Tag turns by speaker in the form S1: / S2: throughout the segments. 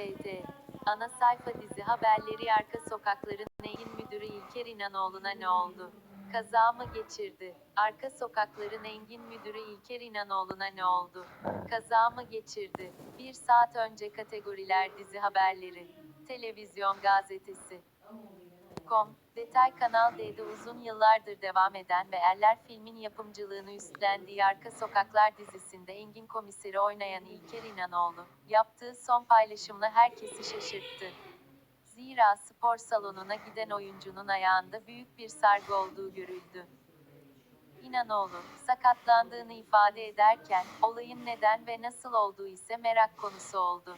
S1: ABD. Ana sayfa dizi haberleri arka sokakların Engin müdürü İlker İnanoğlu'na ne oldu? Kaza mı geçirdi? Arka sokakların Engin müdürü İlker İnanoğlu'na ne oldu? Kaza mı geçirdi? Bir saat önce kategoriler dizi haberleri. Televizyon gazetesi. Com, Detay Kanal D'de uzun yıllardır devam eden ve Erler filmin yapımcılığını üstlendiği Arka Sokaklar dizisinde Engin komiseri oynayan İlker İnanoğlu, yaptığı son paylaşımla herkesi şaşırttı. Zira spor salonuna giden oyuncunun ayağında büyük bir sargı olduğu görüldü. İnanoğlu, sakatlandığını ifade ederken, olayın neden ve nasıl olduğu ise merak konusu oldu.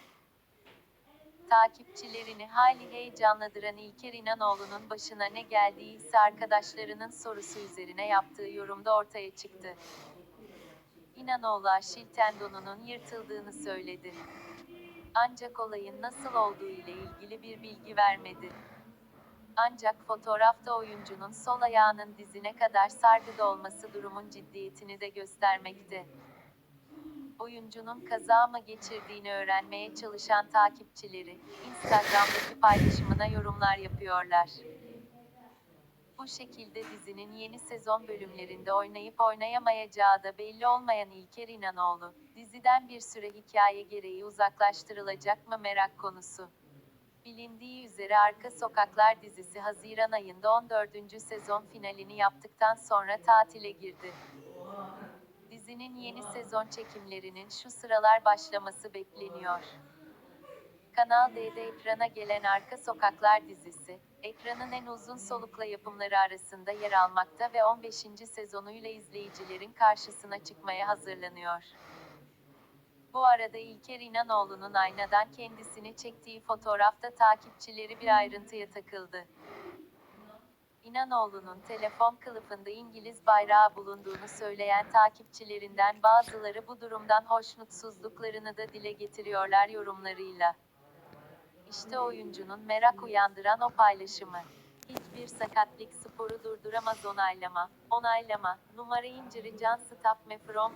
S1: Takipçilerini hali heyecanlandıran İlker İnanoğlu'nun başına ne geldiği ise arkadaşlarının sorusu üzerine yaptığı yorumda ortaya çıktı. İnanoğlu Aşil tendonunun yırtıldığını söyledi. Ancak olayın nasıl olduğu ile ilgili bir bilgi vermedi. Ancak fotoğrafta oyuncunun sol ayağının dizine kadar sargıda olması durumun ciddiyetini de göstermekte. Oyuncunun kaza mı geçirdiğini öğrenmeye çalışan takipçileri, Instagram'daki paylaşımına yorumlar yapıyorlar. Bu şekilde dizinin yeni sezon bölümlerinde oynayıp oynayamayacağı da belli olmayan İlker İnanoğlu, diziden bir süre hikaye gereği uzaklaştırılacak mı merak konusu. Bilindiği üzere Arka Sokaklar dizisi Haziran ayında 14. sezon finalini yaptıktan sonra tatile girdi. Dizinin yeni sezon çekimlerinin şu sıralar başlaması bekleniyor. Kanal D'de ekrana gelen Arka Sokaklar dizisi, ekranın en uzun solukla yapımları arasında yer almakta ve 15. sezonuyla izleyicilerin karşısına çıkmaya hazırlanıyor. Bu arada İlker İnanoğlu'nun aynadan kendisini çektiği fotoğrafta takipçileri bir ayrıntıya takıldı. İnanoğlu'nun telefon kılıfında İngiliz bayrağı bulunduğunu söyleyen takipçilerinden bazıları bu durumdan hoşnutsuzluklarını da dile getiriyorlar yorumlarıyla. İşte oyuncunun merak uyandıran o paylaşımı. Hiçbir sakatlık sporu durduramaz onaylama. Onaylama. Numara inciri can stop me from